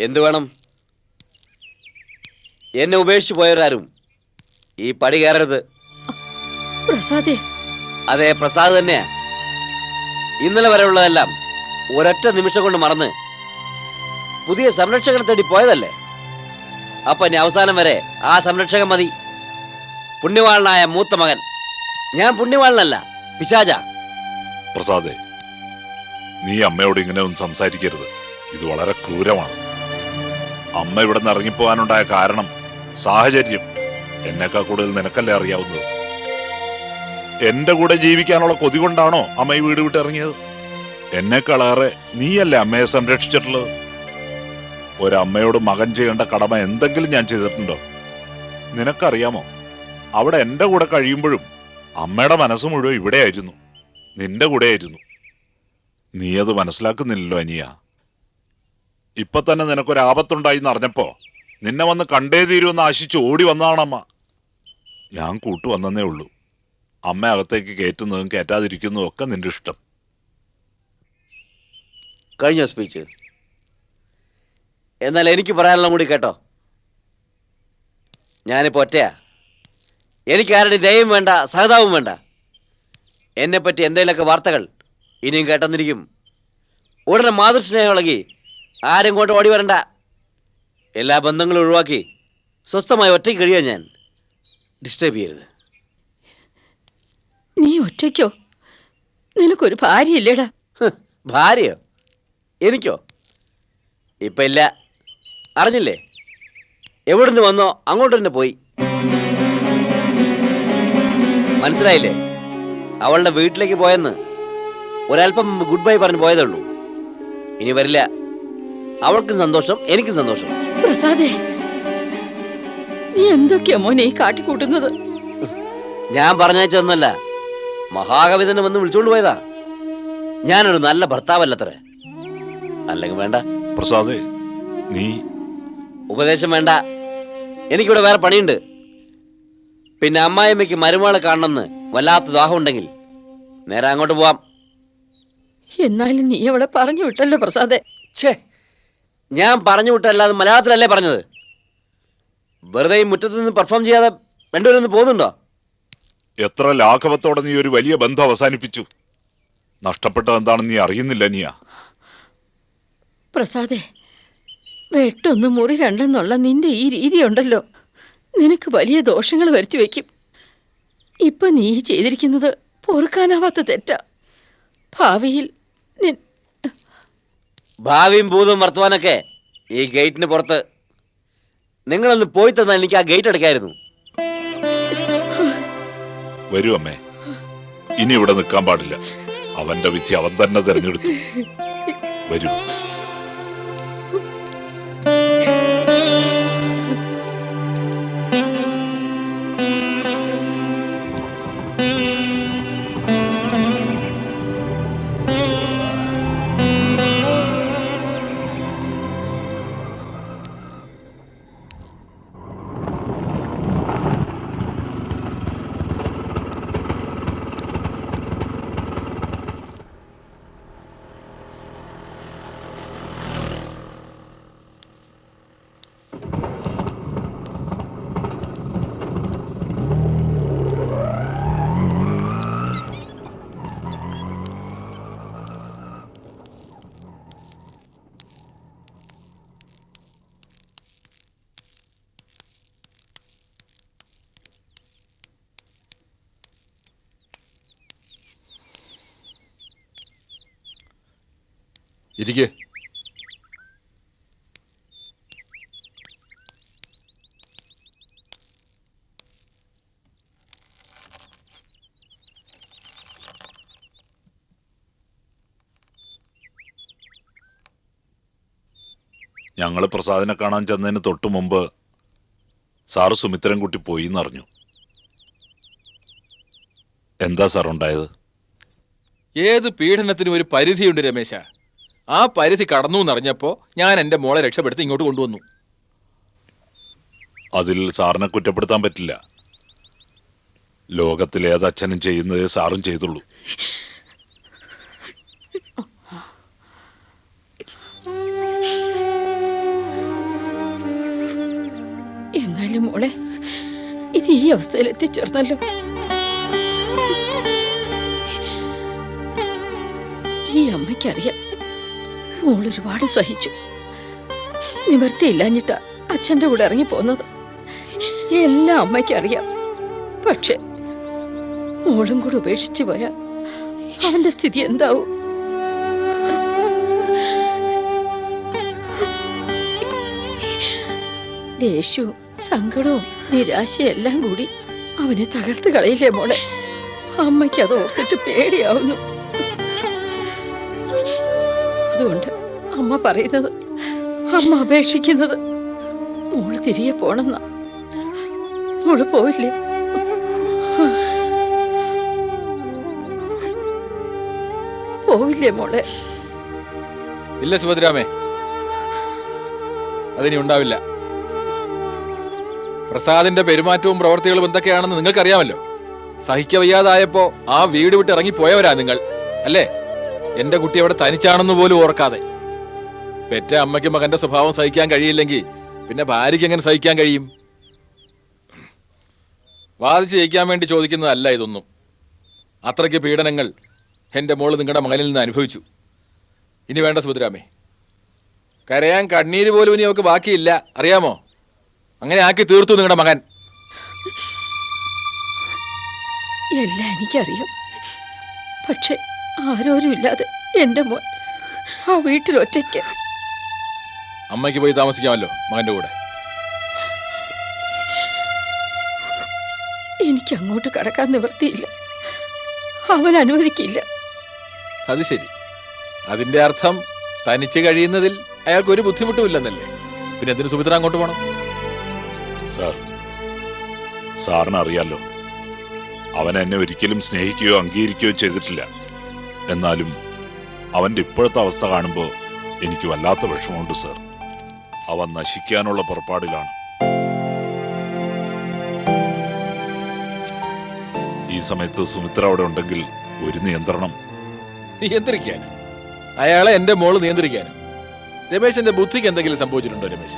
എന്തു വേണം? എന്നെ ഉപേക്ഷിച്ച് പോയവരാരും ഈ പടി കയറരുത്. പ്രസാദേ. അതെ പ്രസാദ് തന്നെയാ. ഇന്നലെ വരെ ഉള്ളതെല്ലാം ഒരൊറ്റ നിമിഷം കൊണ്ട് മറന്ന് പുതിയ സംരക്ഷകനെ തേടി പോയതല്ലേ? അപ്പൊ ഇനി അവസാനം വരെ ആ സംരക്ഷകൻ മതി. പുണ്യവാളനായ മൂത്ത മകൻ. ഞാൻ പുണ്യവാളനല്ല പിശാച പ്രസാദേ നീ അമ്മയോട് ഇങ്ങനെ ഒന്നും സംസാരിക്കരുത്. ഇത് വളരെ ക്രൂരമാണ്. അമ്മ ഇവിടെ നിന്ന് ഇറങ്ങിപ്പോകാനുണ്ടായ കാരണം സാഹചര്യം എന്നെക്കാ കൂടുതൽ നിനക്കല്ലേ അറിയാവുന്നത്? എന്റെ കൂടെ ജീവിക്കാനുള്ള കൊതി കൊണ്ടാണോ അമ്മ ഈ വീട് വിട്ട് ഇറങ്ങിയത്? എന്നെക്കാളേറെ നീയല്ലേ അമ്മയെ സംരക്ഷിച്ചിട്ടുള്ളത്? ഒരമ്മയോട് മകൻ ചെയ്യേണ്ട കടമ എന്തെങ്കിലും ഞാൻ ചെയ്തിട്ടുണ്ടോ? നിനക്കറിയാമോ? അവിടെ എന്റെ കൂടെ കഴിയുമ്പോഴും അമ്മയുടെ മനസ്സ് മുഴുവൻ ഇവിടെയായിരുന്നു. നിന്റെ കൂടെയായിരുന്നു. നീ അത് മനസ്സിലാക്കുന്നില്ലല്ലോ അനിയ. ഇപ്പൊ തന്നെ നിനക്കൊരു ആപത്തുണ്ടായി എന്നറിഞ്ഞപ്പോ നിന്നെ വന്ന് കണ്ടേ തീരുമെന്ന് ആശിച്ച് ഓടി വന്നതാണമ്മ. ഞാൻ കൂട്ടു വന്നേ ഉള്ളൂ. അമ്മ അകത്തേക്ക് കയറ്റുന്നതും കയറ്റാതിരിക്കുന്നതും ഒക്കെ നിന്റെ ഇഷ്ടം. കഴിഞ്ഞ സ്പീച്ച്? എന്നാൽ എനിക്ക് പറയാനുള്ള കൂടി കേട്ടോ. ഞാനിപ്പോ ഒറ്റയാ. എനിക്ക് ആരുടെ ദയവും വേണ്ട സഹതാവും വേണ്ട. എന്നെപ്പറ്റി എന്തെങ്കിലുമൊക്കെ വാർത്തകൾ ഇനിയും കേട്ടെന്നിരിക്കും. ഉടനെ മാതൃസ്നേഹം ഇളകി ആരും കൊണ്ട് ഓടി വരണ്ട. എല്ലാ ബന്ധങ്ങളും ഒഴിവാക്കി സ്വസ്ഥമായി ഒറ്റയ്ക്ക് കഴിയാൻ ഞാൻ ഡിസ്റ്റർബ് ചെയ്യരുത്. നീ ഒറ്റയ്ക്കോ? നിനക്കൊരു ഭാര്യയില്ലേടാ? ഭാര്യയോ? എനിക്കോ? ഇപ്പ ഇല്ല. അറിഞ്ഞില്ലേ? എവിടുന്ന് വന്നോ അങ്ങോട്ട് തന്നെ പോയി. മനസ്സിലായില്ലേ? അവളുടെ വീട്ടിലേക്ക് പോയെന്ന് ഒരല്പം ഗുഡ് ബൈ പറഞ്ഞ് പോയതേ ഉള്ളൂ. ഇനി വരില്ല. അവൾക്കും സന്തോഷം എനിക്കും സന്തോഷം. പ്രസാദേ നീ എന്തൊക്കെയാ മോനെ ഈ കാട്ടിക്കൂട്ടുന്നത്? ഞാൻ പറഞ്ഞയച്ചൊന്നല്ല മഹാകവി തന്നെ വന്ന് വിളിച്ചോണ്ട് പോയതാ. ഞാനൊരു നല്ല ഭർത്താവല്ലത്രേ. അല്ലെങ്കിൽ വേണ്ട. പ്രസാദേ നീ ഉപദേശം വേണ്ട. എനിക്കിവിടെ വേറെ പണിയുണ്ട്. പിന്നെ അമ്മായിമ്മയ്ക്ക് മരുമകളെ കാണണമെന്ന് വല്ലാത്ത ദാഹം ഉണ്ടെങ്കിൽ നേരെ അങ്ങോട്ട് പോവാം. എന്നാലും നീ അവളെ പറഞ്ഞു വിട്ടല്ലോ പ്രസാദേ. ഛേ ഞാൻ പറഞ്ഞു വിട്ടല്ലാതെ മലയാളത്തിലല്ലേ പറഞ്ഞത്? വെറുതെ ഈ മുറ്റത്ത് നിന്ന് പെർഫോം ചെയ്യാതെ രണ്ടുപേരൊന്ന് പോകുന്നുണ്ടോ? എത്ര ലാഘവത്തോടെ നീ ഒരു വലിയ ബന്ധം അവസാനിപ്പിച്ചു. നഷ്ടപ്പെട്ടത് എന്താണെന്ന് നീ അറിയുന്നില്ല നീയാ. പ്രസാദേ വെട്ടൊന്ന് മുറി രണ്ടെന്നുള്ള നിന്റെ ഈ രീതിയുണ്ടല്ലോ. നിനക്ക് വലിയ ദോഷങ്ങൾ വരുത്തി വയ്ക്കും ഇപ്പൊ നീ ചെയ്തിരിക്കുന്നത് പൊറുക്കാനാവാത്ത തെറ്റാ. ഭാവിയിൽ നിൻ ഭാവിയും ഭൂതവും വർത്തമാനൊക്കെ ഈ ഗേറ്റിന് പുറത്ത്. നിങ്ങളൊന്ന് പോയി തന്നാൽ എനിക്ക് ആ ഗേറ്റ് അടയ്ക്കായിരുന്നു വരൂ അമ്മേ. ഇനി ഇവിടെ നിൽക്കാൻ പാടില്ല. അവന്റെ വിധി അവൻ തന്നെ തിരഞ്ഞെടുത്തു. വരൂ. ഇരിക്കെ. ഞങ്ങൾ പ്രസാദിനെ കാണാൻ ചെന്നതിന് തൊട്ടു മുമ്പ് സാറ് സുമിത്രൻകുട്ടി പോയി എന്നറിഞ്ഞു എന്താ സാർ ഉണ്ടായത്? ഏത് പീഡനത്തിനും ഒരു പരിധിയുണ്ട് രമേശ. ആ പരിധി കടന്നു എന്നറിഞ്ഞപ്പോ ഞാൻ എന്റെ മോളെ രക്ഷപ്പെടുത്തി ഇങ്ങോട്ട് കൊണ്ടുവന്നു. അതിൽ സാറിനെ കുറ്റപ്പെടുത്താൻ പറ്റില്ല. ലോകത്തിലേതച്ഛനും ചെയ്യുന്നത് സാറും ചെയ്തുള്ളൂ. എന്നാലും മോളെ ഇത് ഈ അവസ്ഥയിൽ എത്തിച്ചേർന്നല്ലോ. ഈ അമ്മയ്ക്കറിയാം മോൾ ഒരുപാട് സഹിച്ചു. നിവർത്തിയില്ലാഞ്ഞിട്ടാ അച്ഛന്റെ കൂടെ ഇറങ്ങി പോന്നത്. എല്ലാം അമ്മയ്ക്കറിയാം. പക്ഷെ മോളും കൂടെ ഉപേക്ഷിച്ചു പോയാൽ അവന്റെ സ്ഥിതി എന്താവും? ദേഷ്യവും സങ്കടവും നിരാശയും എല്ലാം കൂടി അവനെ തകർത്ത് കളയില്ലേ മോളെ? അമ്മയ്ക്ക് അത് ഓർത്തിട്ട് പേടിയാവുന്നു. അതുകൊണ്ട് അമ്മ പറയുന്നത് അമ്മ അപേക്ഷിക്കുന്നത്. മോൾ തിരികെ പോണെന്ന. മോൾ പോയില്ലേ? പോവില്ലേ മോളെ? ഇല്ല സുഭദ്രാമേ അതിനി ഉണ്ടാവില്ല. പ്രസാദിന്റെ പെരുമാറ്റവും പ്രവർത്തികളും എന്തൊക്കെയാണെന്ന് നിങ്ങൾക്കറിയാമല്ലോ. സഹിക്കവയ്യാതായപ്പോ ആ വീട് വിട്ട് ഇറങ്ങി പോയവരാ നിങ്ങൾ അല്ലേ? എന്റെ കുട്ടി അവിടെ തനിച്ചാണെന്ന് പോലും ഓർക്കാതെ. പെറ്റ അമ്മയ്ക്ക് മകന്റെ സ്വഭാവം സഹിക്കാൻ കഴിയില്ലെങ്കിൽ പിന്നെ ഭാര്യയ്ക്ക് എങ്ങനെ സഹിക്കാൻ കഴിയും? വാദിച്ച് ജയിക്കാൻ വേണ്ടി ചോദിക്കുന്നതല്ല ഇതൊന്നും. അത്രയ്ക്ക് പീഡനങ്ങൾ എന്റെ മോൾ നിങ്ങളുടെ മകനിൽ നിന്ന് അനുഭവിച്ചു. ഇനി വേണ്ട സുഭദ്രാമേ. കരയാൻ കണ്ണീര് പോലും ഇനി അവൾക്ക് ബാക്കിയില്ല. അറിയാമോ? അങ്ങനെ ആക്കി തീർത്തു നിങ്ങളുടെ മകൻ. എല്ലാം എനിക്കറിയാം. പക്ഷെ ആരോരും ഇല്ലാതെ എന്റെ മോൻ ആ വീട്ടിൽ ഒറ്റയ്ക്ക് അമ്മയ്ക്ക് പോയി താമസിക്കാമല്ലോ മകന്റെ കൂടെ. എനിക്ക് അങ്ങോട്ട് കടക്കാൻ നിവൃത്തിയില്ല. അവൻ അനുവദിക്കില്ല. അത് ശരി. അതിന്റെ അർത്ഥം തനിച്ച് കഴിയുന്നതിൽ അയാൾക്ക് ഒരു ബുദ്ധിമുട്ടുമില്ലെന്നല്ലേ? പിന്നെ എന്തിനു സുമിത്ര അങ്ങോട്ട് പോകണം സാർ സാറിന് അറിയാലോ അവൻ എന്നെ ഒരിക്കലും സ്നേഹിക്കുകയോ അംഗീകരിക്കുകയോ ചെയ്തിട്ടില്ല. എന്നാലും അവന്റെ ഇപ്പോഴത്തെ അവസ്ഥ കാണുമ്പോൾ എനിക്ക് വല്ലാത്ത വിഷമമുണ്ട് സാർ. അവൻ നശിക്കാനുള്ള പുറപ്പാടിലാണ്. ഈ സമയത്ത് സുമിത്ര അവിടെ ഉണ്ടെങ്കിൽ ഒരു നിയന്ത്രണം. നിയന്ത്രിക്കാൻ അയാളെ എന്റെ മോൾ നിയന്ത്രിക്കാൻ രമേശന്റെ ബുദ്ധിക്ക് എന്തെങ്കിലും സംഭവിച്ചിട്ടുണ്ടോ രമേശ?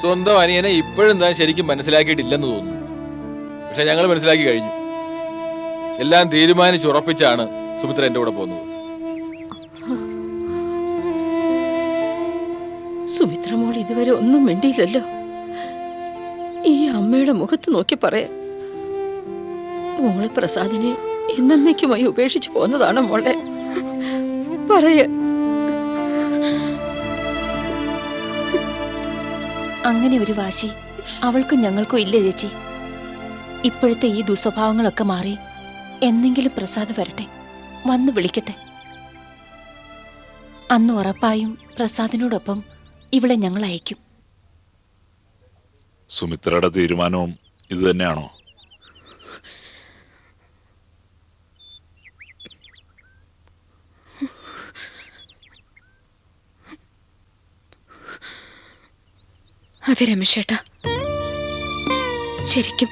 സ്വന്തം അനിയനെ ഇപ്പോഴും താൻ ശരിക്കും മനസ്സിലാക്കിയിട്ടില്ലെന്ന് തോന്നുന്നു. പക്ഷെ ഞങ്ങൾ മനസ്സിലാക്കി കഴിഞ്ഞു. എല്ലാം തീരുമാനിച്ചുറപ്പിച്ചാണ് സുമിത്ര എന്റെ കൂടെ പോകുന്നത്. സുമിത്ര മോൾ ഇതുവരെ ഒന്നും മിണ്ടിയില്ലല്ലോ. ഈ അമ്മയുടെ മുഖത്ത് നോക്കി പറയാൻ. മോൾ പ്രസാദിനെ എന്നേക്കുമായി ഉപേക്ഷിച്ചു പോന്നതാണ് മോളെ. പറയ. അങ്ങനെ ഒരു വാശി അവൾക്കും ഞങ്ങൾക്കും ഇല്ല ചേച്ചി? ഇപ്പോഴത്തെ ഈ ദുസ്വഭാവങ്ങളൊക്കെ മാറി എന്തെങ്കിലും പ്രസാദ് വരട്ടെ വന്ന് വിളിക്കട്ടെ. അന്ന് ഉറപ്പായും പ്രസാദിനോടൊപ്പം ഇവളെ ഞങ്ങൾ അയക്കും. സുമിത്രയുടെ തീരുമാനവും ഇത് തന്നെയാണോ? അതെ രമേശേട്ടാ. ശരിക്കും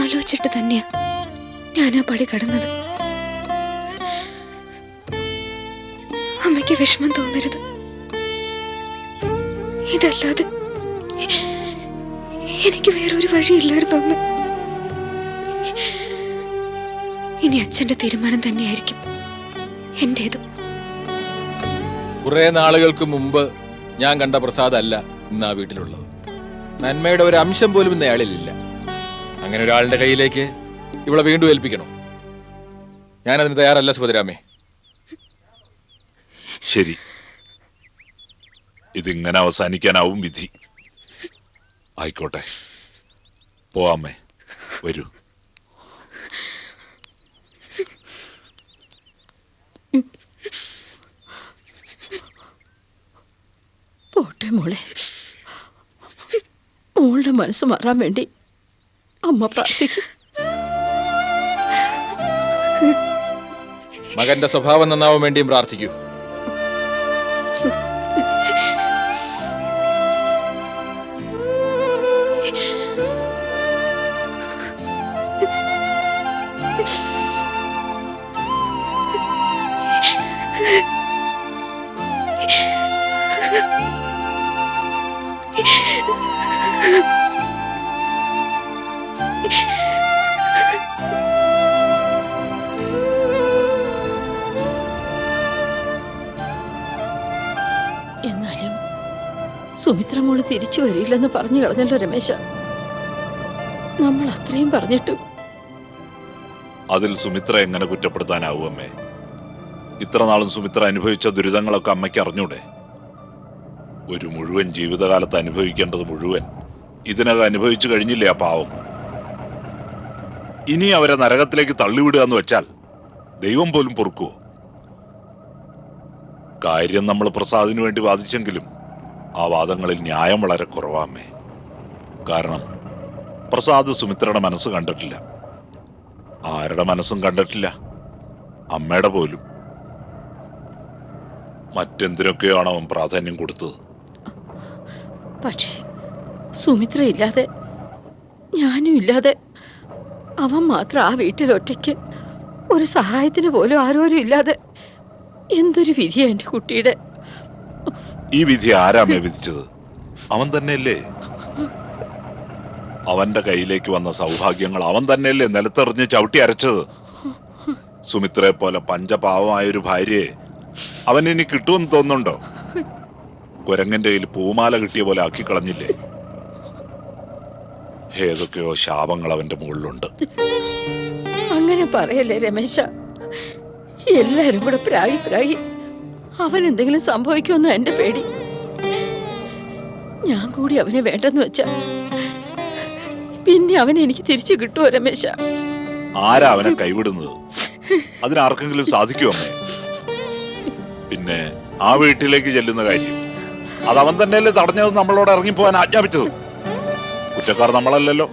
ആലോചിച്ചിട്ട് തന്നെയാ ഞാൻ ആ പടി കടന്നത്. അമ്മയ്ക്ക് വിഷമം തോന്നരുത്. ഇതല്ലാതെ എനിക്ക് വേറൊരു വഴിയില്ലായിരുന്നു അമ്മ ഇനി അച്ഛന്റെ തീരുമാനം തന്നെയായിരിക്കും എന്റേതും. കുറെ നാളുകൾക്ക് മുമ്പ് ഞാൻ കണ്ട പ്രസാദ് അല്ല ഇന്ന് ആ വീട്ടിലുള്ളത്. നന്മയുടെ ഒരു അംശം പോലും ഇന്ന് അയാളിലില്ല. അങ്ങനെ ഒരാളുടെ കയ്യിലേക്ക് ഇവളെ വീണ്ടും ഏൽപ്പിക്കണോ. ഞാനതിന് തയ്യാറല്ല സുഭദ്രാമേ. ശരി. ഇതിങ്ങനെ അവസാനിക്കാനാവും വിധി. ആയിക്കോട്ടെ. പോവാമേ വരൂ. പോട്ടെ മോളെ. മോളുടെ മനസ്സ് മാറാൻ വേണ്ടി അമ്മ പ്രാർത്ഥിക്കും. മകന്റെ സ്വഭാവം നന്നാവാൻ വേണ്ടിയും പ്രാർത്ഥിക്കൂ. എന്നാലും സുമിത്ര മോൾ തിരിച്ചു വരില്ലെന്ന് പറഞ്ഞു കളഞ്ഞല്ലോ രമേശ. നമ്മൾ അത്രയും പറഞ്ഞിട്ടും അതിൽ സുമിത്ര എങ്ങനെ കുറ്റപ്പെടുത്താനാവും അമ്മേ? ഇത്ര നാളും സുമിത്ര അനുഭവിച്ച ദുരിതങ്ങളൊക്കെ അമ്മയ്ക്ക് അറിഞ്ഞൂടെ? ഒരു മുഴുവൻ ജീവിതകാലത്ത് അനുഭവിക്കേണ്ടത് മുഴുവൻ ഇതിനകം അനുഭവിച്ചു കഴിഞ്ഞില്ലേ ആ പാവം? ഇനി അവരെ നരകത്തിലേക്ക് തള്ളിവിടുക എന്ന് വെച്ചാൽ ദൈവം പോലും പൊറുക്കുവോ? കാര്യം നമ്മൾ പ്രസാദിനു വേണ്ടി വാദിച്ചെങ്കിലും ആ വാദങ്ങളിൽ ന്യായം വളരെ കുറവാമേ കാരണം പ്രസാദ് സുമിത്രയുടെ മനസ്സ് കണ്ടിട്ടില്ല. ആരുടെ മനസ്സും കണ്ടിട്ടില്ല. അമ്മയുടെ പോലും. മറ്റെന്തിനൊക്കെയാണ് അവൻ പ്രാധാന്യം കൊടുത്തത്? പക്ഷേ സുമിത്ര ഇല്ലാതെ ഞാനും ഇല്ലാതെ അവൻ മാത്രം ആ വീട്ടിൽ ഒറ്റയ്ക്ക് ഒരു സഹായത്തിന് പോലും ആരോരും ഇല്ലാതെ എന്തൊരു വിധിയാ എന്റെ കുട്ടിയുടെ? ഈ വിധി ആരാമേ വിധിച്ചത്? അവൻ തന്നെയല്ലേ? അവന്റെ കയ്യിലേക്ക് വന്ന സൗഭാഗ്യങ്ങൾ അവൻ തന്നെയല്ലേ നിലത്തെറിഞ്ഞ് ചവിട്ടി അരച്ചത്? സുമിത്രയെ പോലെ പഞ്ചപാവമായ ഒരു ഭാര്യയെ അവൻ ഇനി കിട്ടുമെന്ന് തോന്നുന്നുണ്ടോ? കുരങ്ങന്റെ കയ്യിൽ പൂമാല കിട്ടിയ പോലെ ആക്കി കളഞ്ഞില്ലേ? ഏതൊക്കെയോ ശാപങ്ങൾ അവന്റെ മുകളിലുണ്ട്. അങ്ങനെ പറയല്ലേ രമേശ. എല്ലാരും കൂടെ പ്രായി പ്രായി അവൻ എന്തെങ്കിലും സംഭവിക്കുമെന്ന് എന്റെ പേടി. ഞാൻ കൂടി അവനെ വേണ്ടെന്ന് വെച്ചാ പിന്നെ അവനെ എനിക്ക് തിരിച്ചു കിട്ടുമോ രമേശ? ആരാ അവനെ കൈവിടുന്നത്? അതിനാർക്കെങ്കിലും സാധിക്കുമോ അമ്മേ? പിന്നെ ആ വീട്ടിലേക്ക് ചെല്ലുന്ന കാര്യം. അത് അവൻ തന്നെയല്ലേ തടഞ്ഞത് നമ്മളോട് ഇറങ്ങിപ്പോവാൻ ആജ്ഞാപിച്ചത്. കുറ്റക്കാർ നമ്മളല്ലല്ലോ.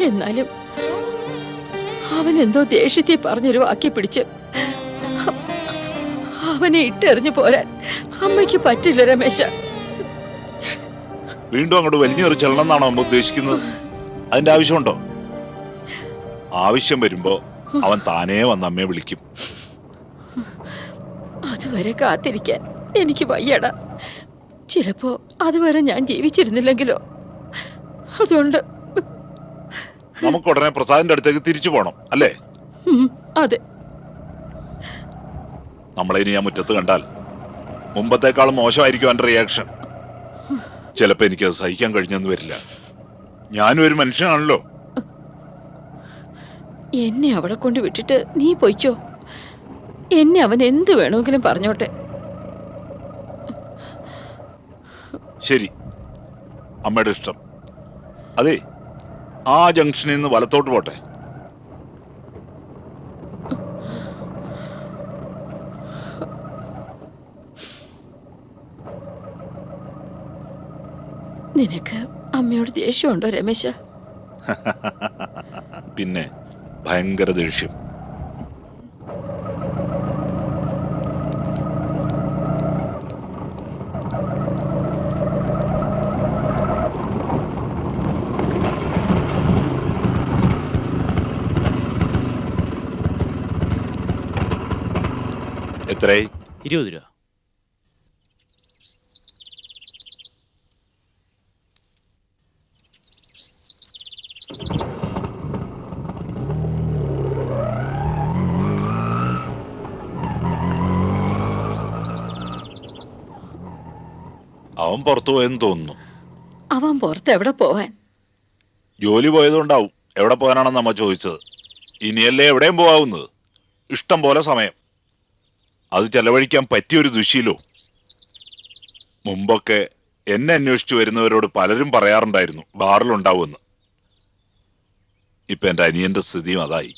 എന്നാലും അവൻ എന്തോ ദേഷ്യത്തെ പറഞ്ഞൊരു വാക്കി പിടിച്ച് അവനെ ഇട്ടെറിഞ്ഞു പോരാൻ അമ്മയ്ക്ക് പറ്റില്ല രമേശ. വീണ്ടും അങ്ങോട്ട് വലിഞ്ഞൊരു ചെല്ലണം എന്നാണോ അമ്മ ഉദ്ദേശിക്കുന്നത്. അതിന്റെ ആവശ്യമുണ്ടോ? ആവശ്യം വരുമ്പോ അവൻ താനേ വന്ന് അമ്മയെ വിളിക്കും. അതുവരെ കാത്തിരിക്കാൻ എനിക്ക് വയ്യട. ചിലപ്പോ അതുവരെ ഞാൻ ജീവിച്ചിരുന്നില്ലെങ്കിലോ? അതുകൊണ്ട് നമുക്ക് ഉടനെ പ്രസാദിന്റെ അടുത്തേക്ക് തിരിച്ചു പോണം അല്ലേ? അതെ. നമ്മളെ ഇനി ആ മുറ്റത്ത് കണ്ടാൽ മുമ്പത്തേക്കാളും മോശമായിരിക്കും അവന്റെ റിയാക്ഷൻ ചിലപ്പോ എനിക്കത് സഹിക്കാൻ കഴിഞ്ഞെന്ന് വരില്ല. ഞാനും ഒരു മനുഷ്യനാണല്ലോ. എന്നെ അവിടെ കൊണ്ട് വിട്ടിട്ട് നീ പൊയ്ക്കോ? എന്നെ അവൻ എന്ത് വേണമെങ്കിലും പറഞ്ഞോട്ടെ. ശരി. അമ്മയുടെ ഇഷ്ടം. അതെ ആ ജംഗ്ഷനിൽ നിന്ന് വലത്തോട്ട് പോട്ടെ. നിനക്ക് അമ്മയോട് ദേഷ്യമുണ്ടോ രമേശ? പിന്നെ ഭയങ്കര ദേഷ്യം. എത്രയായി? ഇരുപത് രൂപ. അവൻ പുറത്തു പോയെന്ന് തോന്നുന്നു. അവൻ പുറത്ത് എവിടെ പോവാൻ? ജോലി പോയതുകൊണ്ടാവും എവിടെ പോകാനാണെന്ന് അമ്മ ചോദിച്ചത്. ഇനിയല്ലേ എവിടെയും പോകാവുന്നത്. ഇഷ്ടം പോലെ സമയം. അത് ചെലവഴിക്കാൻ പറ്റിയൊരു ദുശീലോ? മുമ്പൊക്കെ എന്നെ അന്വേഷിച്ചു വരുന്നവരോട് പലരും പറയാറുണ്ടായിരുന്നു ബാറിലുണ്ടാവുമെന്ന്. ഇപ്പൊ എന്റെ അനിയന്റെ സ്ഥിതിയും അതായി.